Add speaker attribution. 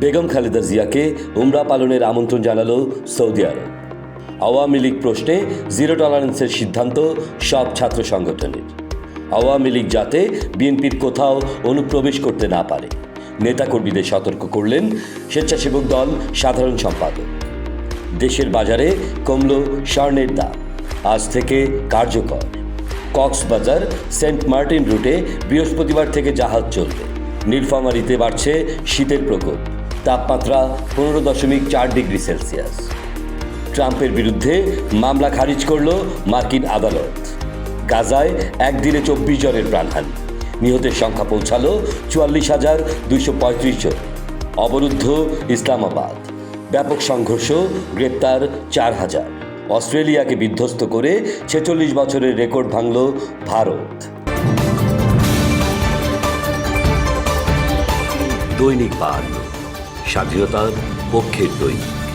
Speaker 1: বেগম খালেদা জিয়াকে উমরা পালনের আমন্ত্রণ জানাল সৌদি আরব। আওয়ামী লীগ প্রশ্নে জিরো টলারেন্সের সিদ্ধান্ত সব ছাত্র সংগঠনের। আওয়ামী লীগ যাতে বিএনপির কোথাও অনুপ্রবেশ করতে না পারে। নেতাকর্মীদের সতর্ক করলেন স্বেচ্ছাসেবক দল সাধারণ সম্পাদক। দেশের বাজারে কমল স্বর্ণের দাম। আজ থেকে কার্যকর। কক্সবাজার সেন্ট মার্টিন রুটে বৃহস্পতিবার থেকে জাহাজ চলবে। নীলফামারীতে বাড়ছে শীতের প্রকোপ। তাপমাত্রা পনেরো দশমিক চার ডিগ্রি সেলসিয়াস। ট্রাম্পের বিরুদ্ধে মামলা খারিজ করল মার্কিন আদালত। গাজায় একদিনে চব্বিশ জনের প্রাণহানি। নিহতের সংখ্যা পৌঁছালো চুয়াল্লিশ হাজার দুইশো পঁয়ত্রিশ জন। অবরুদ্ধ ইসলামাবাদ। ব্যাপক সংঘর্ষ, গ্রেপ্তার চার হাজার। অস্ট্রেলিয়াকে বিধ্বস্ত করে ছেচল্লিশ বছরের রেকর্ড ভাঙল ভারত। দৈনিক বার্তা স্বাধীনতার পক্ষের দৈনিক